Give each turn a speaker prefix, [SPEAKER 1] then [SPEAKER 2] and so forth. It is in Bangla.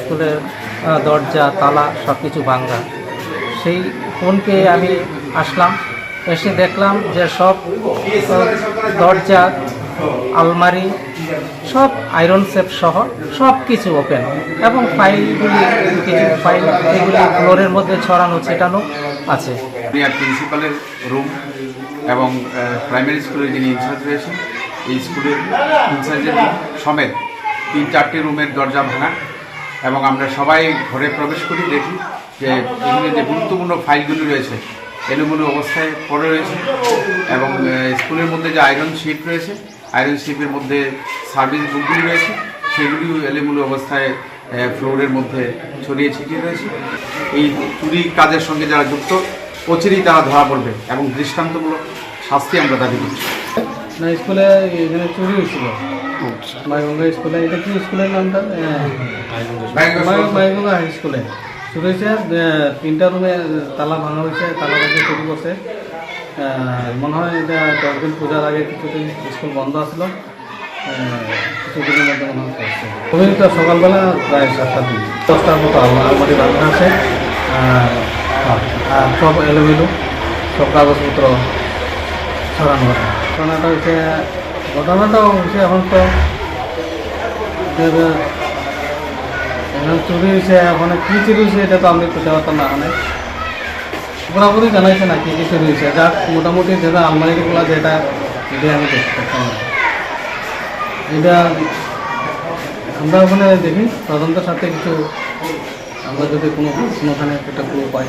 [SPEAKER 1] স্কুলের দরজা, তালা সব কিছু ভাঙ্গা। সেই ফোন পেয়ে আমি আসলাম, এসে দেখলাম যে সব দরজা, আলমারি, সব আয়রন সেট সহ সব কিছু ওপেন এবং ফাইলগুলি, কিছু ফাইল, এগুলি ফ্লোরের মধ্যে ছড়ানো, ছেটানো আছে।
[SPEAKER 2] প্রিন্সিপালের রুম এবং প্রাইমারি স্কুলের যিনি ইনচার্জ রয়েছেন, এই স্কুলের ইনচার্জের সমেত তিন চারটি রুমের দরজা ভাঙা। এবং আমরা সবাই ঘরে প্রবেশ করি, দেখি যে এখানে যে গুরুত্বপূর্ণ ফাইলগুলি রয়েছে, এলোমেলো অবস্থায় পড়ে রয়েছে এবং স্কুলের মধ্যে যে আয়রন শিট রয়েছে, আয়রন শিটের মধ্যে সার্ভিস বুকগুলি রয়েছে, সেগুলিও এলোমেলো অবস্থায় ফ্লোরের মধ্যে ছড়িয়ে ছিটিয়ে রয়েছে। এই চুরি কাজের সঙ্গে যারা যুক্ত অচিরেই তারা ধরা পড়বে এবং দৃষ্টান্তমূলক শাস্তি আমরা দাবি করছি।
[SPEAKER 1] না স্কুলে এখানে চুরি হয়েছিল। মাইগঙ্গা স্কুলে এটা কি স্কুলের নামটা? মাইগঙ্গা হাই স্কুলে। চুরি হয়েছে তিনটা রুমে তালা ভাঙা হয়েছে তালা ভাঙে চুরি করছে। মনে হয় এটা কয়েকদিন পূজার আগে কিছুদিন স্কুল বন্ধ আসলো কিছুদিনের মধ্যে মনে হয় অভিযোগটা সকালবেলা প্রায় সাতটার দিন দশটার মতো আলমা- আলমারি ভাঙা আছে। আর সব এলোমেলো সব কাগজপত্র ছড়ানো হয় ঘটনাটা হচ্ছে ঘটনাটা হচ্ছে এখন তো যে- এখন চুরি হয়েছে এখন কি চুরি হয়েছে এটা তো আমি খুঁজে পারতাম না ওখানে পুরোপুরি জানাইছে না কি কি চুরি হয়েছে। যাক, মোটামুটি যেটা আলমারিগুলো যেটা এটা আমি দেখতে এটা আমরা ওখানে দেখি, তদন্তের সাথে কিছু আমরা যদি কোনো কোনোখানে একটা ক্লু পাই।